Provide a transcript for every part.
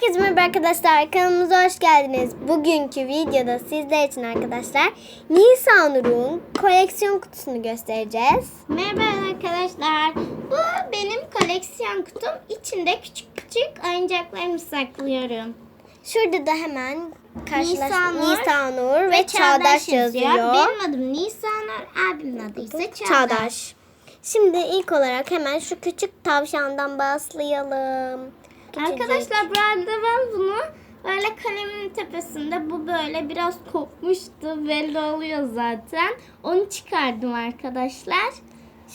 Herkese merhaba arkadaşlar. Kanalımıza hoş geldiniz. Bugünkü videoda sizler için arkadaşlar Nisa Nur'un koleksiyon kutusunu göstereceğiz. Merhaba arkadaşlar. Bu benim koleksiyon kutum. İçinde küçük küçük oyuncaklarımı saklıyorum. Şurada da hemen karşılaş Nisa Nur Nisa Nur ve, Çağdaş, yazıyor. Benim adım Nisanur, abimin adı ise Çağdaş. Çağdaş. Şimdi ilk olarak hemen şu küçük tavşandan başlayalım. Küçücük. Arkadaşlar bu arada ben bunu böyle kalemin tepesinde bu böyle biraz kopmuştu. Belli oluyor zaten. Onu çıkardım arkadaşlar.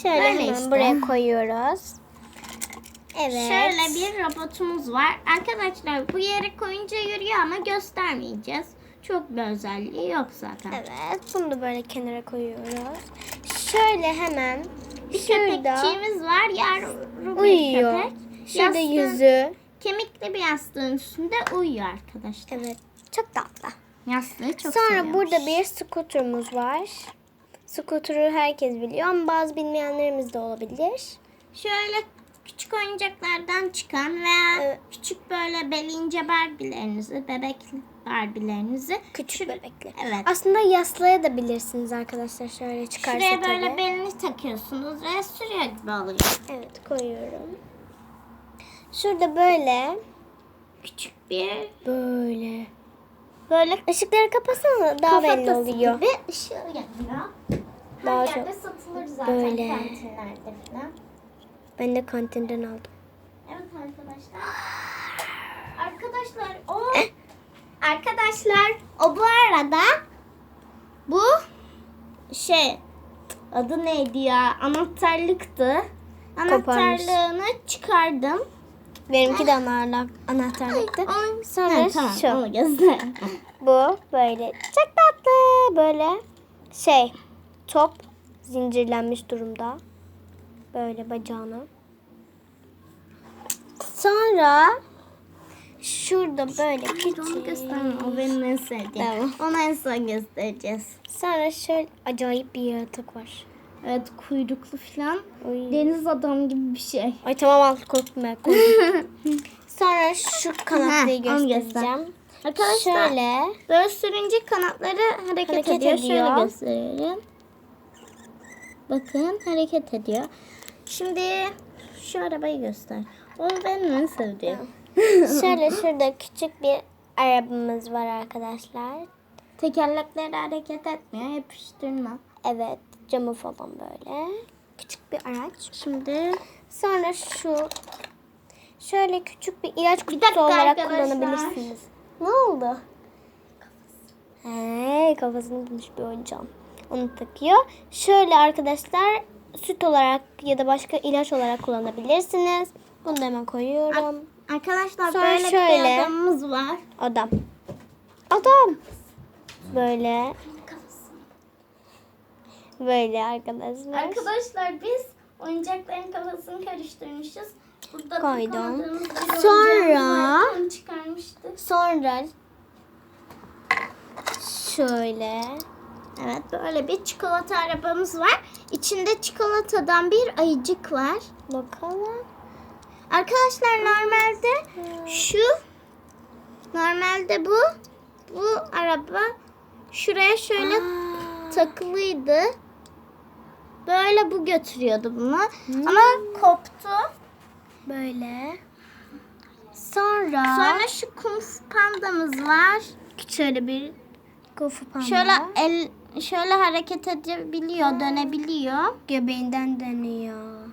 şöyle böyle hemen işte. buraya koyuyoruz. Evet. Şöyle bir robotumuz var. Arkadaşlar bu yere koyunca yürüyor ama göstermeyeceğiz. Çok bir özelliği yok zaten. Evet, bunu da böyle kenara koyuyoruz. Şöyle hemen Bir şurada köpekçiğimiz var. Bir uyuyor. köpek. Şurada Yastığın- yüzü. Kemikli bir yastığın üstünde uyuyor arkadaşlar. Evet, çok tatlı. Yastığı çok Sonra seviyormuş. burada bir scooter'ımız var. Scooter'ı herkes biliyor ama bazı bilmeyenlerimiz de olabilir. Şöyle küçük oyuncaklardan çıkan veya Evet. küçük böyle belince Barbie'lerinizi, bebek Barbie'lerinizi Küçük bebekli. Evet. Aslında yaslayabilirsiniz arkadaşlar şöyle çıkarsa Şuraya böyle tabii. belini takıyorsunuz ve sürüyor gibi oluyor. Evet, koyuyorum. Şurada böyle Küçük bir böyle. böyle Işıkları kapasana daha belli kafatası oluyor. gibi ışığı yanıyor. Daha Her çok yerde satılır zaten böyle. kantinlerde falan. Ben de kantinden aldım. Evet arkadaşlar. Arkadaşlar o arkadaşlar o bu arada bu şey adı neydi ya anahtarlıktı. Anahtarlığını çıkardım. Benimki de anahtarlık, anahtarlıktı. Sonra Ha, tamam, şu. onu göster. Bu böyle çok tatlı böyle şey top zincirlenmiş durumda. Böyle bacağına. Sonra şurada böyle küçük. gösterme. O benim en sevdiğim. Tamam. Onu en son göstereceğiz. Sonra şöyle acayip bir yaratık var. Evet kuyruklu falan. Oy. Deniz adam gibi bir şey. Ay tamam al korkma ben. Sonra şu onu göster. göstereceğim. Arkadaşlar Şöyle. Böyle sürünce kanatları hareket, Hareket ediyor. ediyor. Şöyle gösterelim. Bakın hareket ediyor. Şimdi şu arabayı göster. O benim en sevdiğim. Şöyle şurada küçük bir arabamız var arkadaşlar. Tekerlekleri hareket etmiyor. Yapıştırma. Evet camı falan böyle. Küçük bir araç. Şimdi Sonra şu şöyle küçük bir ilaç kutusu olarak arkadaşlar. kullanabilirsiniz. Ne oldu? He, kafasını tutmuş bir oyuncağım. Onu takıyor. Şöyle arkadaşlar süt olarak ya da başka ilaç olarak kullanabilirsiniz. Bunu da hemen koyuyorum. arkadaşlar Sonra böyle şöyle. bir adamımız var. Adam. Adam. Böyle. Böyle arkadaşlar. Arkadaşlar biz oyuncakların kafasını karıştırmışız. Burada Koydum. Sonra- çıkarmıştık. Sonra şöyle. Evet böyle bir çikolata arabamız var. İçinde çikolatadan bir ayıcık var. Bakalım. Arkadaşlar normalde şu normalde bu bu araba şuraya şöyle Aa, takılıydı. Böyle bu götürüyordu bunu. Ama koptu. böyle. Sonra, Sonra şu kung fu pandamız var. şöyle bir kufu panda. Şöyle el şöyle hareket edebiliyor, dönebiliyor. göbeğinden dönüyor.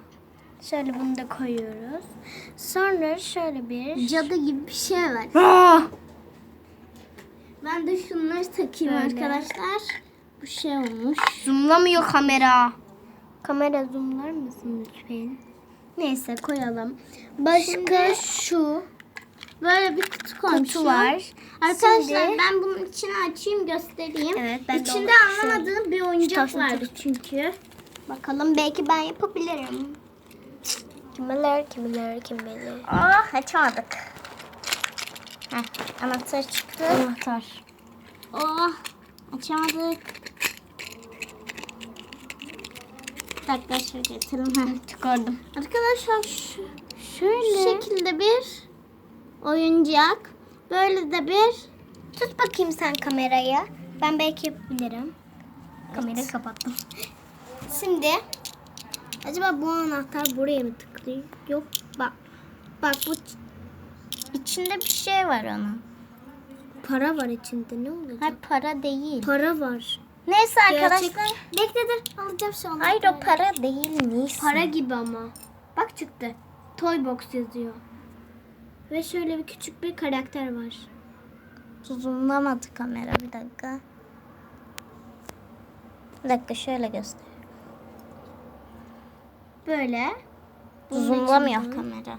Şöyle bunu da koyuyoruz. Sonra şöyle bir Cadı gibi bir şey var. Aa! Ben de şunları takayım Böyle. arkadaşlar. Bu şey olmuş. Zoomlamıyor kamera. Kamera zoomlar mısın lütfen? Neyse koyalım. Başka Şimdi- şu Böyle bir kutu koymuşum. kutu var. Arkadaşlar Şimdi- ben bunun içini açayım göstereyim. Evet, ben de İçinde anlamadığım bir oyuncak vardı çünkü. Bakalım belki ben yapabilirim. Kim bilir, kim bilir, kim bilir. Oh açamadık. Heh, anahtar çıktı. Anahtar. Oh açamadık. Şöyle getirelim. Heh. Çıkardım. Arkadaşlar şu, Şöyle. şu şekilde bir oyuncak. Böyle de bir Tut bakayım sen kamerayı. Ben belki yapabilirim. Kamerayı kapattım. Şimdi acaba bu anahtar buraya mı tıklıyor? Yok bak. Bak bu içinde bir şey var onun. para var içinde ne olacak? Hayır para değil. Para var. Neyse arkadaşlar. Bekle dur alacağım şu an. Hayır o para değil Nisa. Para gibi ama. Bak çıktı. Toy box yazıyor. Ve şöyle bir küçük bir karakter var. Zoomlamadı kamera bir dakika. Bir dakika şöyle göster. Böyle. Zoomlamıyor kamera.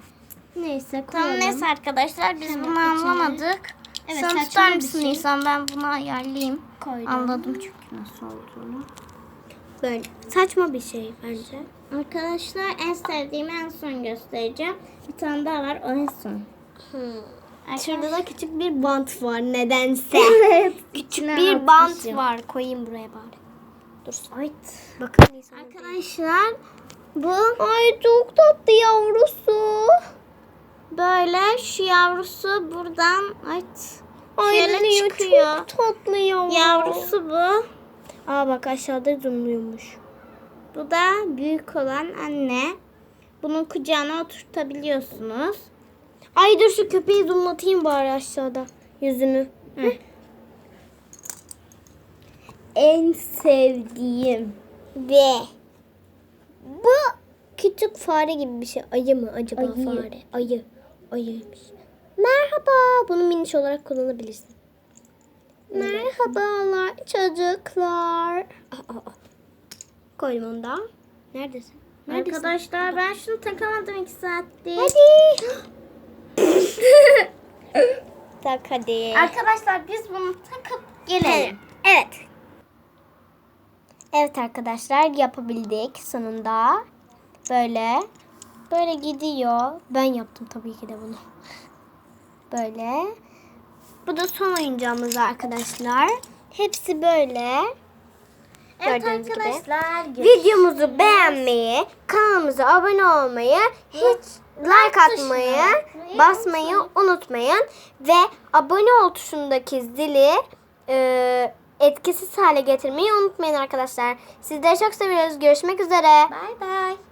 Neyse Tamam koyalım. neyse arkadaşlar biz Hemen bunu içine. anlamadık. Evet, Sen tutar mısın şey. Nisan ben bunu ayarlayayım. Koydum. Anladım çünkü nasıl olduğunu. Böyle. Saçma bir şey bence. Arkadaşlar en sevdiğimi en son göstereceğim. Bir tane daha var o en son. Şurada da küçük bir bant var nedense. Evet. küçük İçine bir bant atmışım. var. Koyayım buraya bari. Dur. Evet. Bakın. Arkadaşlar bu ay çok tatlı yavrusu. Böyle şu yavrusu buradan ay şöyle çıkıyor. Çok tatlı yavru. Yavrusu bu. Aa bak aşağıda zoomluyormuş. Bu da büyük olan anne. Bunun kucağına oturtabiliyorsunuz. Ay dur şu köpeği zoomlatayım bari aşağıda. Yüzünü. En sevdiğim. Ve bu küçük fare gibi bir şey. Ayı mı acaba Ayı. fare? Ayı. Ayıymış. Merhaba. Bunu miniş olarak kullanabilirsin. Merhabalar çocuklar. Aa, aa. Koydum onu da. Neredesin? Neredesin? Arkadaşlar ben şunu takamadım iki saattir. Hadi. tak hadi. Arkadaşlar biz bunu takıp gelelim. Evet. Evet arkadaşlar yapabildik sonunda. Böyle. Böyle gidiyor. Ben yaptım tabii ki de bunu. Böyle. Bu da son oyuncağımız arkadaşlar. Hepsi böyle. Evet Gördüğünüz gibi. arkadaşlar. Videomuzu beğenmeyi, kanalımıza abone olmayı, hiç like atmayı, basmayı unutmayın. Ve abone ol tuşundaki zili e, etkisiz hale getirmeyi unutmayın arkadaşlar. Sizleri çok seviyoruz. Görüşmek üzere. Bay bay.